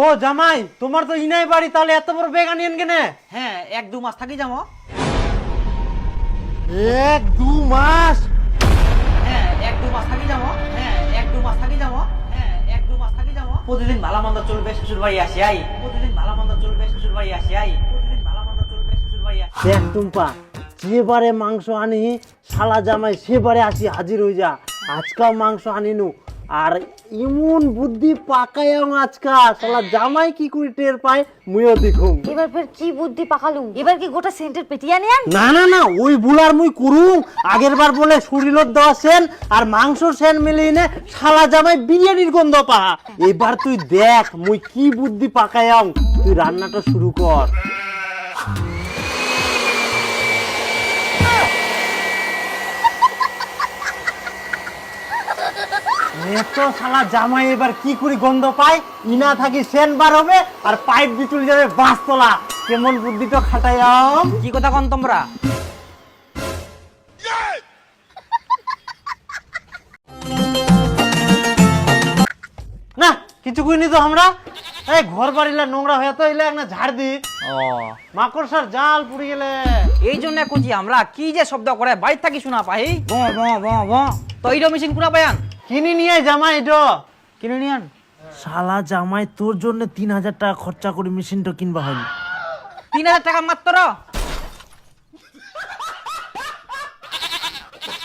ও জামাই তোমার তো ইনাই বাড়ি তাহলে এত বড় বেগ আনিয়েন কেনে? হ্যাঁ এক দু মাস থাকি যাব। এক দু মাস? হ্যাঁ এক দু মাস থাকি যাব। হ্যাঁ এক দু মাস থাকি যাব। হ্যাঁ এক দু মাস থাকি যাব। প্রতিদিন ভালো মন্দ চলবে শ্বশুর বাড়ি আসি আই। প্রতিদিন ভালো মন্দ চলবে শ্বশুর বাড়ি আসি আই। প্রতিদিন ভালো মন্দ চলবে শ্বশুর বাড়ি আসি। দেখ টুম্পা যেবারে মাংস আনি শালা জামাই সেবারে আসি হাজির হয়ে যা আজকাল মাংস আনিনু আর ইমন বুদ্ধি পাকায়াম আজকা শালা জামাই কি করে টের পায়? মুইও দেখুম। এবার ফের কি বুদ্ধি পাকালু এবার কি গোটা সেন্টের পেটিয়া নিয়ান না না না ওই বুলার মুই করুম। আগের বার বলে শরীরত দেওয়া সেন আর মাংস সেন মিলিয়ে নে শালা জামাই বিরিয়ানির গন্ধ পাহা এবার তুই দেখ মুই কি বুদ্ধি পাকায়াম তুই রান্নাটা শুরু কর। এত শালা জামাই এবার কি করে গন্ধ পায়? ইনা থাকি সেন বার হবে আর পাইপ দিয়ে চলে যাবে বাঁশতলা কেমন বুদ্ধিটা খাটাইয়াম কি কথা কন তোমরা? না কিছু কইনি তো আমরা? এই ঘর বাড়িলা নোংরা হয়ে তো এলে একটা ঝাড় দি। ও। মাকড়সার জাল পুড়ে গেলে। এই জন্য কুচি আমরা কি যে শব্দ করে বাইর থাকি শোনা পাই ব ব ব ব। তো এইটা মেশিন কুনা পায়ান? কিনি নিয়ে জামাই এটা। কিনে নিয়ান শালা জামাই তোর জন্য তিন হাজার টাকা খরচা করে মেশিনটা কিনবা হলো তিন হাজার টাকা মাত্র?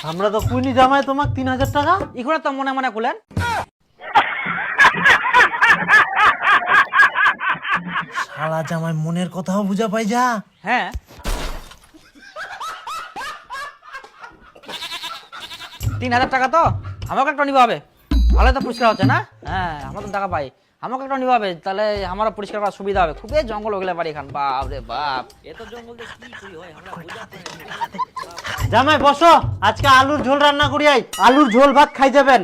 আমরা তো কুইনি জামাই তোমাক তিন হাজার টাকা। ইখুনা তো মনে মনে কুলেন শালা জামাই মনের কথাও বুঝা পাই যা। হ্যাঁ। তিন হাজার টাকা তো? আমাকে একটা নিবা হবে। ভালো তো পরিষ্কার হচ্ছে না? হ্যাঁ আমার তো টাকা পাই। আমাকে একটা নিবা হবে তাহলে আমারও পরিষ্কার করার সুবিধা হবে। খুবই জঙ্গল ওগুলো বাড়ি খান বাপ। রে বাপ এত জঙ্গল হয়? আমরা জামাই বসো। আজকে আলুর ঝোল রান্না করি আই। আলুর ঝোল ভাত খাই যাবেন।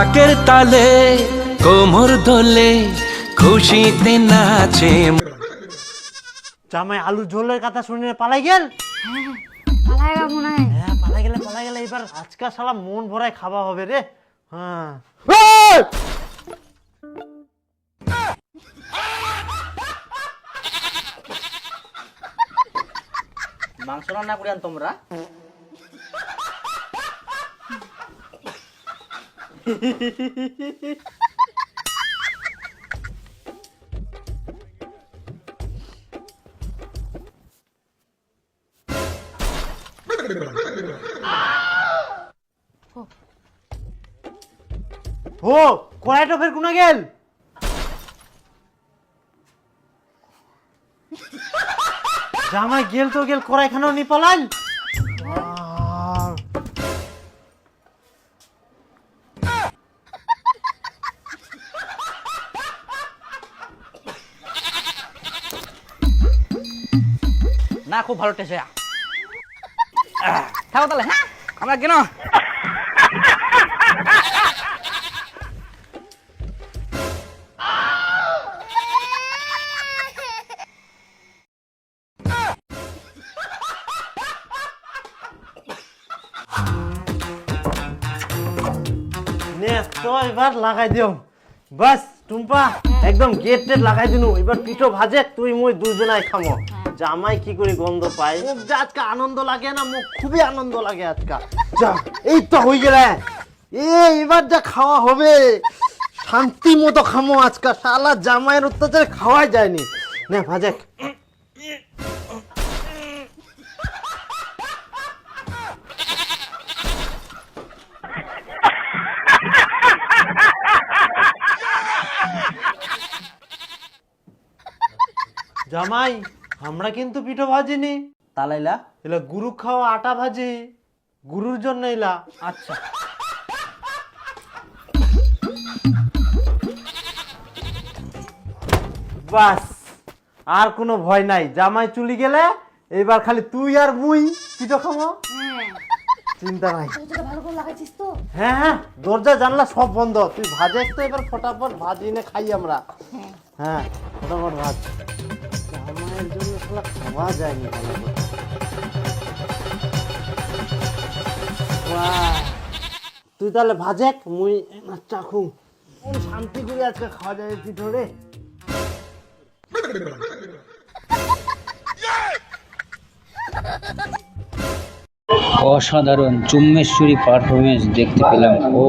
আকের তালে কোমর দোলে খুশিতে নাচে। জামাই আলুর ঝোলের কথা শুনে পালাই গেল? পালায়গা মনে হয় পালাই গেলে পালাই গেলে এবার আজকে শালা মন ভরায় খাওয়া হবে রে। হ্যাঁ। মাংস রান্না করিয়ান তোমরা। ও কড়াইটা ফের কোনা গেল জামাই গেল তো গেল, কড়াইখানাও নি পালাল। না, খুব ভালো টেস্ট থাকো তাহলে হ্যাঁ? আমরা কেন? এবার লাগাই দিও বাস, টুম্পা, একদম গেট টেট লাগাই দিনু। এবার পিঠো ভাজে, তুই, মুই দুজনাই খামো। জামাই কি করে গন্ধ পায়? মুখ যা আজকে আনন্দ লাগে না মুখ খুবই আনন্দ লাগে আজকে। যা এই তো হয়ে গেলে। এ এবার যা খাওয়া হবে। শান্তি মতো খামো আজকে। শালা জামাইয়ের অত্যাচারে খাওয়াই যায়নি। নে ভাজে জামাই আমরা কিন্তু পিঠো ভাজিনি। তালাইলা? এলা গুরু খাওয়া আটা ভাজি। গুরুর জন্য এলা আচ্ছা। বাস আর কোনো ভয় নাই। জামাই চুলি গেলে এবার খালি তুই আর মুই পিঠো খাব হ্যাঁ। চিন্তা নাই। তোরা ভালো করে লাগাইছিস তো। হ্যাঁ হ্যাঁ দরজা জানলা সব বন্ধ। তুই ভাজে তো এবার ফটাফট ভাজি এনে খাই আমরা। হ্যাঁ ফটাফট ভাজ। জামাইয়ের জন্য শালা খাওয়া যায়নি ভালো করে। তুই তাহলে ভাজেক মুই চাখু কোন শান্তি করে আজকে খাওয়া যায় পিঠো রে অসাধারণ চুম্বেশ্বরী পারফরমেন্স দেখতে পেলাম। ও